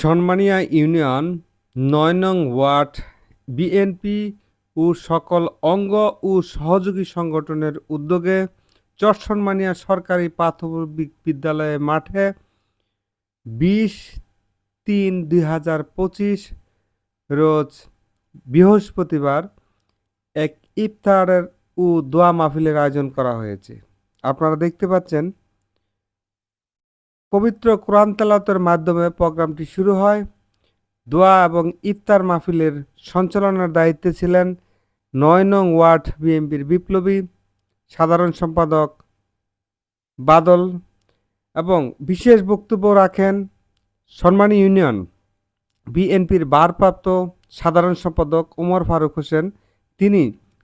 সনমানিয়া union, নয় নং word, BNP ও সকল অঙ্গ ও সহযোগী সংগঠনের উদ্যোগে চরসনমানিয়া সরকারি প্রাথমিক বিদ্যালয় মাঠে বিশ তিন দুই হাজার পঁচিশ রোজ বৃহস্পতিবার এক ইফতারের ও দোয়া মাহফিলের আয়োজন করা হয়েছে। আপনারা দেখতে পাচ্ছেন পবিত্র কোরআন তেলাওয়াতের মাধ্যমে প্রোগ্রামটি শুরু হয়। দোয়া এবং ইফতার মাহফিলের সঞ্চালনার দায়িত্বে ছিলেন নয় নং ওয়ার্ড বিএনপির বিপ্লবী, সাধারণ সম্পাদক বাদল এবং বিশেষ বক্তব্য রাখেন সম্মানী ইউনিয়ন বিএনপির ভারপ্রাপ্ত সাধারণ সম্পাদক ওমর ফারুক হোসেন। তিনি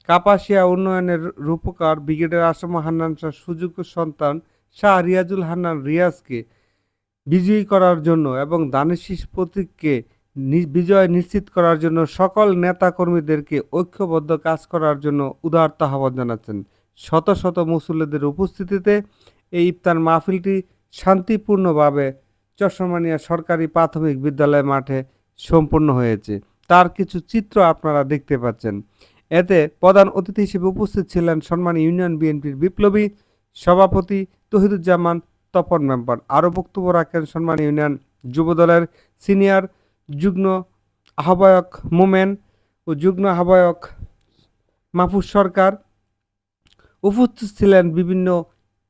কাপাসিয়া উন্নয়নের রূপকার ব্রিগেডের আসম হান্নান সুযোগ্য সন্তান শাহ রিয়াজুল হান্নান রিয়াজকে বিজয়ী করার জন্য এবং দানেশিস প্রতীককে বিজয় নিশ্চিত করার জন্য সকল নেতাকর্মীদেরকে ঐক্যবদ্ধ কাজ করার জন্য উদারত আহ্বান জানাচ্ছেন। শত শত মুসল্লিদের উপস্থিতিতে এই ইফতার মাহফিলটি শান্তিপূর্ণভাবে চশমানিয়া সরকারি প্রাথমিক বিদ্যালয় মাঠে সম্পন্ন হয়েছে। তার কিছু চিত্র আপনারা দেখতে পাচ্ছেন। এতে প্রধান অতিথি হিসেবে উপস্থিত ছিলেন সম্মানী ইউনিয়ন বিএনপির বিপ্লবী সভাপতি তহিদুজ্জামান তপন মেম্বার। আরও বক্তব্য রাখেন সম্মান ইউনিয়ন যুবদলের সিনিয়র যুগ্ম আহ্বায়ক মোমেন ও যুগ্ম আহ্বায়ক মাহফুজ সরকার উপস্থিত ছিলেন বিভিন্ন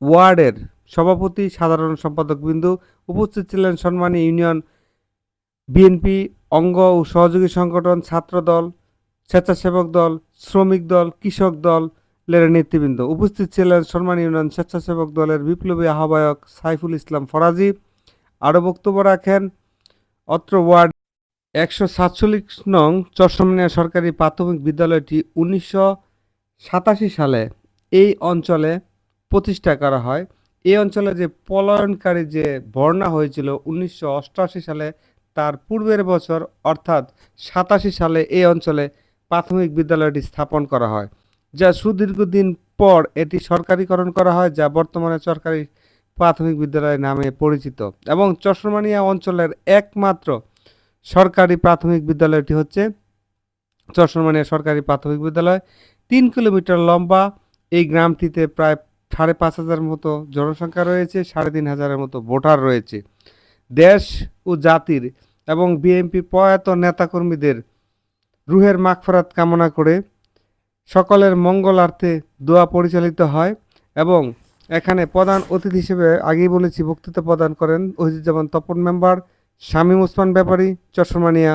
ওয়ার্ডের সভাপতি, সাধারণ সম্পাদক বিন্দু উপস্থিত ছিলেন সম্মানী ইউনিয়ন বিএনপি অঙ্গ ও সহযোগী সংগঠন ছাত্রদল, স্বেচ্ছাসেবক দল, শ্রমিক দল, কৃষক দল লের নেতৃবৃন্দ। উপস্থিত ছিলেন সম্মান ইউনিয়ন স্বেচ্ছাসেবক দলের বিপ্লবী আহ্বায়ক সাইফুল ইসলাম ফরাজি। আরও বক্তব্য রাখেন, অত্র ওয়ার্ড একশো সাতচল্লিশ নং চরসমনিয়া সরকারি প্রাথমিক বিদ্যালয়টি উনিশশো সাতাশি সালে এই অঞ্চলে প্রতিষ্ঠা করা হয়। এই অঞ্চলে যে পলায়নকারী যে বর্ণা হয়েছিল উনিশশো অষ্টআশি সালে, তার পূর্বের বছর অর্থাৎ সাতাশি সালে এই অঞ্চলে প্রাথমিক বিদ্যালয়টি স্থাপন করা হয়। যা সুদীর্ঘদিন পর এটি সরকারিকরণ করা হয়, যা বর্তমানে সরকারি প্রাথমিক বিদ্যালয় নামে পরিচিত। এবং চশমানিয়া অঞ্চলের একমাত্র সরকারি প্রাথমিক বিদ্যালয়টি হচ্ছে চশমানিয়া সরকারি প্রাথমিক বিদ্যালয়। তিন কিলোমিটার লম্বা, এই গ্রামটিতে প্রায় সাড়ে পাঁচ হাজার মতো জনসংখ্যা রয়েছে, সাড়ে তিন হাজারের মতো ভোটার রয়েছে। দেশ ও জাতির এবং বিএনপি প্রয়াত নেতাকর্মীদের রুহের মাগফরাত কামনা করে সকলের মঙ্গলার্থে দোয়া পরিচালিত হয় এবং এখানে প্রধান অতিথি হিসেবে আগেই বলেছি বক্তৃতা প্রদান করেন ওহিদুজ্জামান তপন মেম্বার, শামীম ওসমান ব্যাপারী চশমানিয়া